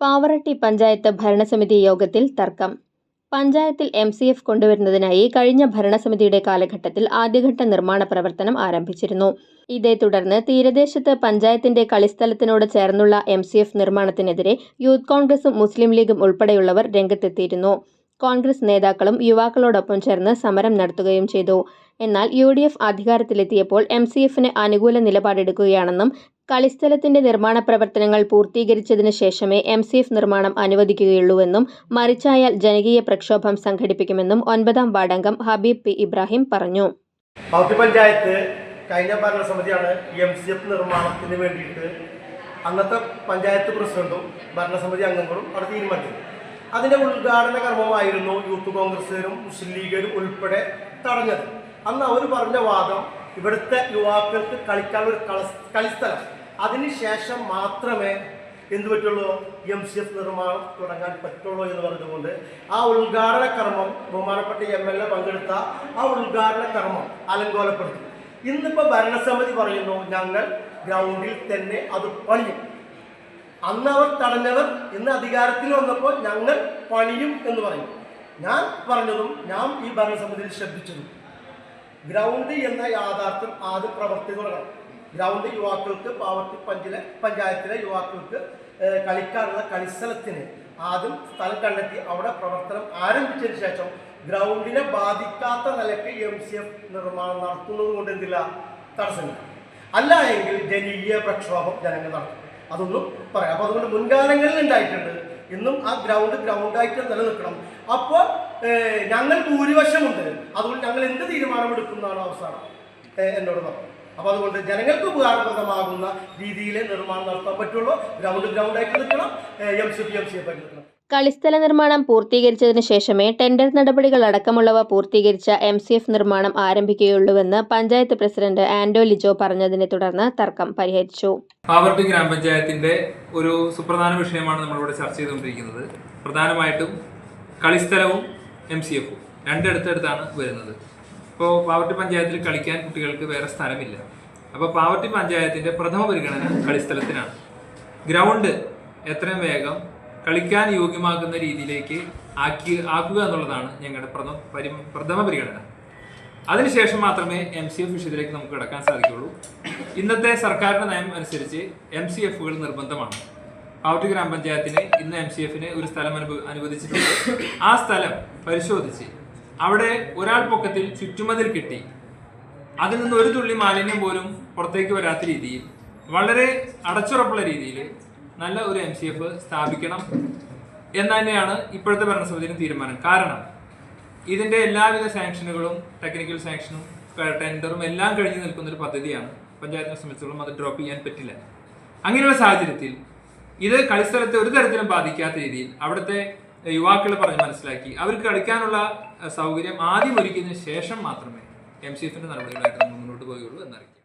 പാവറട്ടി പഞ്ചായത്ത് ഭരണസമിതി യോഗത്തിൽ തർക്കം. പഞ്ചായത്തിൽ എം സി എഫ് കൊണ്ടുവരുന്നതിനായി കഴിഞ്ഞ ഭരണസമിതിയുടെ കാലഘട്ടത്തിൽ ആദ്യഘട്ട നിർമ്മാണ പ്രവർത്തനം ആരംഭിച്ചിരുന്നു. ഇതേ തുടർന്ന് തീരദേശത്ത് പഞ്ചായത്തിന്റെ കളിസ്ഥലത്തിനോട് ചേർന്നുള്ള എം സി എഫ് നിർമ്മാണത്തിനെതിരെ യൂത്ത് കോൺഗ്രസും മുസ്ലിം ലീഗും ഉൾപ്പെടെയുള്ളവർ രംഗത്തെത്തിയിരുന്നു. കോൺഗ്രസ് നേതാക്കളും യുവാക്കളോടൊപ്പം ചേർന്ന് സമരം നടത്തുകയും ചെയ്തു. എന്നാൽ യു ഡി എഫ് അധികാരത്തിലെത്തിയപ്പോൾ എം സി എഫിന് അനുകൂല നിലപാടെടുക്കുകയാണെന്നും കളിസ്ഥലത്തിന്റെ നിർമ്മാണ പ്രവർത്തനങ്ങൾ പൂർത്തീകരിച്ചതിന് ശേഷമേ എം നിർമ്മാണം അനുവദിക്കുകയുള്ളൂവെന്നും മറിച്ചായാൽ ജനകീയ പ്രക്ഷോഭം സംഘടിപ്പിക്കുമെന്നും ഒൻപതാം വാർഡംഗം ഹബീബ് പി ഇബ്രാഹിം പറഞ്ഞു. പഞ്ചായത്ത് കഴിഞ്ഞ ഭരണസമിതിയാണ് എം സി എഫ് നിർമ്മാണത്തിന് വേണ്ടിയിട്ട് അന്നത്തെ പഞ്ചായത്ത് പ്രസിഡന്റും ഭരണസമിതി അംഗങ്ങളും അവിടെ തീരുമാനിച്ചത്. അതിന്റെ ഉദ്ഘാടന കർമ്മമായിരുന്നു യൂത്ത് കോൺഗ്രസുകാരും മുസ്ലിം ലീഗുകാരും ഉൾപ്പെടെ തടഞ്ഞത്. അന്ന് അവർ പറഞ്ഞ വാദം ഇവിടുത്തെ യുവാക്കൾക്ക് കളിക്കാനുള്ള കളിസ്ഥലം അതിനുശേഷം മാത്രമേ എന്ത് പറ്റുള്ളൂ എം സി എഫ് നിർമ്മാണം തുടങ്ങാൻ പറ്റുള്ളൂ എന്ന് പറഞ്ഞുകൊണ്ട് ആ ഉദ്ഘാടന കർമ്മം ബഹുമാനപ്പെട്ട എം എൽ എ പങ്കെടുത്ത ആ ഉദ്ഘാടന കർമ്മം അലങ്കോലപ്പെടുത്തി. ഇന്നിപ്പോ ഭരണസമിതി പറയുന്നു ഞങ്ങൾ ഗ്രൗണ്ടിൽ തന്നെ അത് പണിയും. അന്ന് അവർ തടഞ്ഞവർ ഇന്ന് അധികാരത്തിൽ വന്നപ്പോൾ ഞങ്ങൾ പണിയും എന്ന് പറയും. ഞാൻ പറഞ്ഞതും ഞാൻ ഈ ഭരണസമിതിയിൽ ശ്രദ്ധിച്ചതും. ഗ്രൗണ്ട് എന്ന യാഥാർത്ഥ്യം ആദ്യം പ്രവർത്തി തുടങ്ങണം. ഗ്രൗണ്ട് യുവാക്കൾക്ക് പാവർട്ടി പഞ്ചിലെ പഞ്ചായത്തിലെ യുവാക്കൾക്ക് കളിക്കാനുള്ള കളിസ്ഥലത്തിന് ആദ്യം സ്ഥലം കണ്ടെത്തി അവിടെ പ്രവർത്തനം ആരംഭിച്ചതിന് ശേഷം ഗ്രൗണ്ടിനെ ബാധിക്കാത്ത നിലയ്ക്ക് എം സി എഫ് നിർമ്മാണം നടത്തുന്നത് കൊണ്ട് എന്തില്ല? തടസ്സമില്ല. അല്ല എങ്കിൽ ജനീയ പ്രക്ഷോഭം ജനങ്ങൾ നടത്തും. അതൊന്നും പറയാം. അപ്പോൾ അതുകൊണ്ട് മുൻകാലങ്ങളിൽ ഉണ്ടായിട്ടുണ്ട്. ഇന്നും ആ ഗ്രൗണ്ട് ഗ്രൗണ്ടായിട്ട് നിലനിൽക്കണം. അപ്പോൾ ഞങ്ങൾ ഭൂരിപക്ഷമുണ്ട്. അതുകൊണ്ട് ഞങ്ങൾ എന്ത് തീരുമാനമെടുക്കുന്നതാണ് അവസാനം? എന്നോട് പറഞ്ഞു. അപ്പോൾ അതുകൊണ്ട് ജനങ്ങൾക്ക് ഉപകാരപ്രദമാകുന്ന രീതിയിൽ നിർമ്മാണം നടത്താൻ പറ്റുള്ളൂ. ഗ്രൗണ്ട് ഗ്രൗണ്ടായിട്ട് നിൽക്കണം. M C P M C ആയിട്ട് നിൽക്കണം. കളിസ്ഥല നിർമ്മാണം പൂർത്തീകരിച്ചതിനു ശേഷമേ ടെൻഡർ നടപടികൾ അടക്കമുള്ളവ പൂർത്തീകരിച്ച എം സി എഫ് നിർമ്മാണം ആരംഭിക്കുകയുള്ളൂവെന്ന് പഞ്ചായത്ത് പ്രസിഡന്റ് ആൻഡോ ലിജോ പറഞ്ഞതിനെ തുടർന്ന് തർക്കം പരിഹരിച്ചു. ആവർത്തി ഗ്രാമപഞ്ചായത്തിന്റെ ഒരു സുപ്രധാന വിഷയമാണ് നമ്മളിവിടെ ചർച്ച ചെയ്തുകൊണ്ടിരിക്കുന്നത്. പ്രധാനമായിട്ടും കളിസ്ഥലവും എം സി എഫും രണ്ടിടത്തടുത്താണ് വരുന്നത്. ഇപ്പോൾ പാവർട്ടി പഞ്ചായത്തിൽ കളിക്കാൻ കുട്ടികൾക്ക് വേറെ സ്ഥലമില്ല. അപ്പോൾ പാവർട്ടി പഞ്ചായത്തിന്റെ പ്രഥമ പരിഗണന കളിസ്ഥലത്തിനാണ്. ഗ്രൗണ്ട് എത്രയും വേഗം കളിക്കാൻ യോഗ്യമാക്കുന്ന രീതിയിലേക്ക് ആക്കി ആക്കുക എന്നുള്ളതാണ് ഞങ്ങളുടെ പ്രഥമ പരി പ്രഥമ പരിഗണന. അതിനുശേഷം മാത്രമേ എം സി എഫ് വിഷയത്തിലേക്ക് നമുക്ക് കിടക്കാൻ സാധിക്കുള്ളൂ ഇന്നത്തെ സർക്കാരിന്റെ നയം അനുസരിച്ച് എം സി എഫുകൾ നിർബന്ധമാണ്. പാവട്ടി ഗ്രാമപഞ്ചായത്തിന് ഇന്ന് എം സി എഫിന് ഒരു സ്ഥലം അനുവദിച്ചിട്ടുണ്ട്. ആ സ്ഥലം പരിശോധിച്ച് അവിടെ ഒരാൾ പൊക്കത്തിൽ ചുറ്റുമതിൽ കെട്ടി. അതിൽ നിന്ന് ഒരു തുള്ളി മാലിന്യം പോലും പുറത്തേക്ക് വരാത്ത രീതിയിൽ വളരെ അടച്ചുറപ്പുള്ള രീതിയിൽ നല്ല ഒരു എം സി എഫ് സ്ഥാപിക്കണം എന്ന് തന്നെയാണ് ഇപ്പോഴത്തെ ഭരണസമിതിയുടെ തീരുമാനം. കാരണം ഇതിന്റെ എല്ലാവിധ സാങ്ഷനുകളും ടെക്നിക്കൽ സാങ്ഷനും ടെൻഡറും എല്ലാം കഴിഞ്ഞു നിൽക്കുന്ന ഒരു പദ്ധതിയാണ് പഞ്ചായത്തിനെ സംബന്ധിച്ചോളം അത് ഡ്രോപ്പ് ചെയ്യാൻ പറ്റില്ല. അങ്ങനെയുള്ള സാഹചര്യത്തിൽ ഇത് കളിസ്ഥലത്തെ ഒരു തരത്തിലും ബാധിക്കാത്ത രീതിയിൽ അവിടുത്തെ യുവാക്കളെ പറഞ്ഞ് മനസ്സിലാക്കി. അവർക്ക് കളിക്കാനുള്ള സൗകര്യം ആദ്യം ഒരുക്കിയതിനു ശേഷം മാത്രമേ എം സി എഫിന്റെ നടപടികളായിട്ട് മുന്നോട്ട് പോവുകയുള്ളൂ എന്നറിയിക്കും